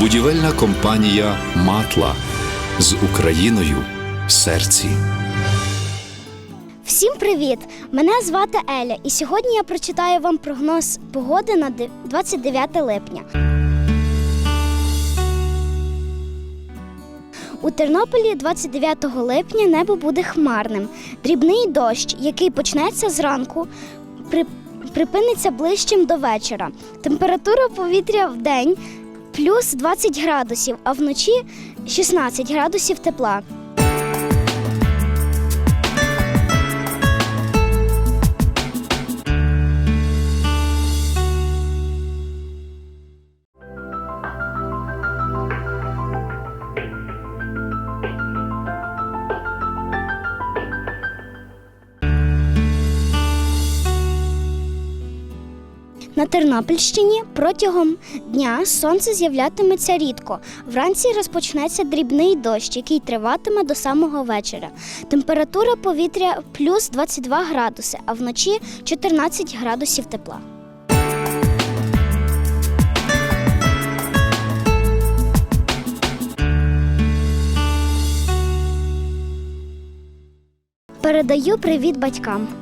Будівельна компанія Матла з Україною в серці. Всім привіт! Мене звати Еля, і сьогодні я прочитаю вам прогноз погоди на де- 29 липня. У Тернополі 29 липня небо буде хмарним. Дрібний дощ, який почнеться зранку, при... припиниться ближчим до вечора. Температура повітря в день плюс 20 градусів, а вночі 16 градусів тепла. На Тернопільщині протягом дня сонце з'являтиметься рідко. Вранці розпочнеться дрібний дощ, який триватиме до самого вечора. Температура повітря плюс 22 градуси, а вночі 14 градусів тепла. Передаю привіт батькам.